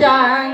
চাই।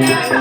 Yeah.